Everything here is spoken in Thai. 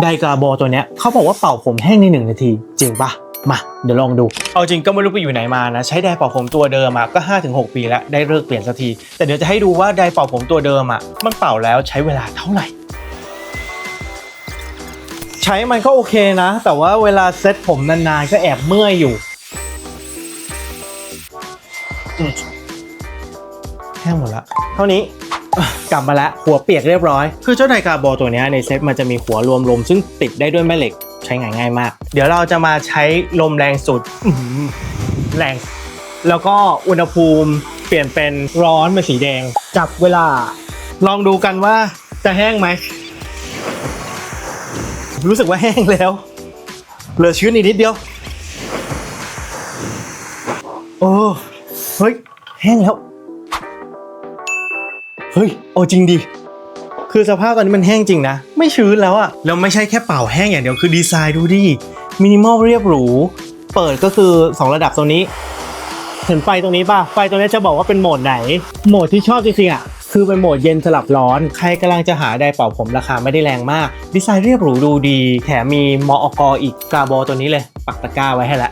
ไดกาโบตัวเนี้ยเขาบอกว่าเป่าผมแห้งในหนึ่งนาที จริงปะมา เดี๋ยวลองดู เอาจริงก็ไม่รู้ไปอยู่ไหนมานะ ใช้ไดร์เป่าผมตัวเดิมอะก็ 5-6 ปีแล้วได้เลิกเปลี่ยนสักที แต่เดี๋ยวจะให้ดูว่าไดร์เป่าผมตัวเดิมอะมันเป่าแล้วใช้เวลาเท่าไหร่ ใช้มันก็โอเคนะ แต่ว่าเวลาเซ็ตผมนานๆก็แอบเมื่อยอยู่อืมแห้งหมดละเท่านี้อะ กลับมาแล้วหัวเปียกเรียบร้อย คือเจ้าไดกาโบตัวนี้ในเซ็ตมันจะมีหัวรวมลม ซึ่งติดได้ด้วยแม่เหล็กใช้งานง่ายมาก เดี๋ยวเราจะมาใช้ลมแรงสุดแรง แล้วก็อุณหภูมิเปลี่ยนเป็นร้อนเป็นสีแดง จับเวลา ลองดูกันว่าจะแห้งไหม รู้สึกว่าแห้งแล้ว เหลือชื้นอีกนิดเดียว โอ้ เฮ้ย แห้งแล้ว เฮ้ยเอาจริงดิ คือสภาพตอนนี้มันแห้งจริงนะ ไม่ชื้นแล้วอะแล้วไม่ใช่แค่เป่าแห้งอย่างเดียวคือดีไซน์ดูดิมินิมอลเรียบหรู เปิดก็คือ 2 ระดับตรงนี้เห็นไฟตรงนี้ป่ะ ไฟตรงนี้จะบอกว่าเป็นโหมดไหน โหมดที่ชอบจริงๆอะ คือเป็นโหมดเย็นสลับร้อน ใครกำลังจะหาไดร์เป่าผมราคาไม่ได้แรงมาก ดีไซน์เรียบหรูดูดี แถมมีมออกอีกกาโบตัวนี้เลย ปักตะกร้าไว้ให้ละ